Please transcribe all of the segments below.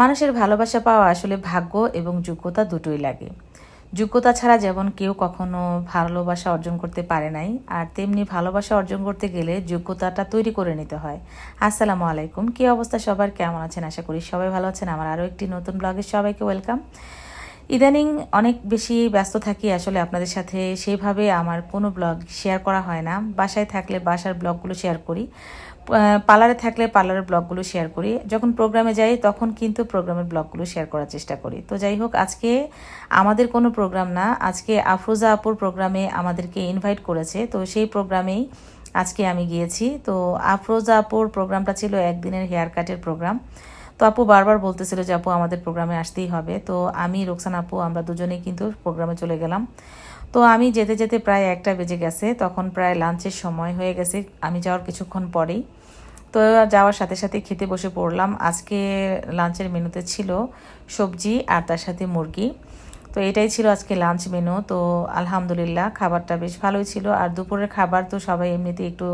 মানুষের ভালোবাসা পাওয়া আসলে ভাগ্য এবং যোগ্যতা দুটোই লাগে। যোগ্যতা ছাড়া যেমন কেউ কখনো ভালোবাসা অর্জন করতে পারে নাই, আর তেমনি ভালোবাসা অর্জন করতে গেলে যোগ্যতাটা তৈরি করে নিতে হয়। আসসালামু আলাইকুম। কী অবস্থা সবার? কেমন আছেন? আশা করি সবাই ভালো আছেন। আমার আরও একটি নতুন ব্লগে সবাইকে ওয়েলকাম। ইদানিং অনেক বেশি ব্যস্ত থাকি আসলে আপনাদের সাথে। সেইভাবে আমার কোনো ব্লগ শেয়ার করা হয় না। বাসায় থাকলে বাসার ব্লগগুলো শেয়ার করি। পার্লারে থাকলে পার্লারের ব্লগগুলো শেয়ার করি। যখন প্রোগ্রামে যাই, তখন কিন্তু প্রোগ্রামের ব্লগগুলো শেয়ার করার চেষ্টা করি। তো যাই হোক, আজকে আমাদের কোনো প্রোগ্রাম না। আজকে আফরোজা আপুর প্রোগ্রামে আমাদেরকে ইনভাইট করেছে। তো সেই প্রোগ্রামেই আজকে আমি গিয়েছি। তো আফরোজা আপুর প্রোগ্রামটা ছিল একদিনের হেয়ার কাটের প্রোগ্রাম তো আপু বারবার বলতেছিল যে, আপু, আমাদের প্রোগ্রামে আসতেই হবে। তো আমি, রোকসান আপু, আমরা দুজনেই কিন্তু প্রোগ্রামে চলে গেলাম। তো আমি যেতে যেতে প্রায় একটা বেজে গেছে। তখন প্রায় লাঞ্চের সময় হয়ে গেছে। আমি যাওয়ার কিছুক্ষণ পরেই। তো যাওয়ার সাথে সাথে খেতে বসে পড়লাম। আজকে লাঞ্চের মেনুতে ছিল সবজি আর তার সাথে মুরগি। তো এটাই ছিল আজকে লাঞ্চ মেনু। তো আলহামদুলিল্লাহ, খাবারটা বেশ ভালোই ছিল। আর দুপুরের খাবার তো সবাই এমনিতে একটু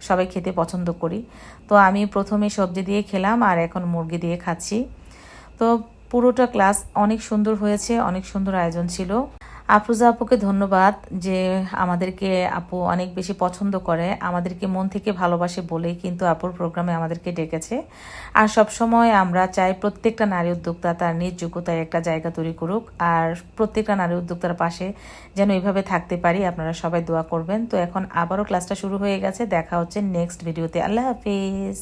সবাই খেতে পছন্দ করি। তো আমি প্রথমে সবজি দিয়ে খেলাম আর এখন মুরগি দিয়ে খাচ্ছি। তো পুরোটা ক্লাস অনেক সুন্দর হয়েছে, অনেক সুন্দর আয়োজন ছিল। আফরোজা আপুকে ধন্যবাদ যে আমাদেরকে আপু অনেক বেশি পছন্দ করে, আমাদেরকে মন থেকে ভালোবাসে বলেই কিন্তু আপুর প্রোগ্রামে আমাদেরকে ডেকেছে। আর সব সময় আমরা চাই প্রত্যেকটা নারী উদ্যোক্তা তার নিজ যোগ্যতায় একটা জায়গা তৈরি করুক, আর প্রত্যেকটা নারী উদ্যোক্তার পাশে যেন এইভাবে থাকতে পারি, আপনারা সবাই দোয়া করবেন। তো এখন আবারও ক্লাসটা শুরু হয়ে গেছে, দেখা হচ্ছে নেক্সট ভিডিওতে আল্লাহ হাফিজ।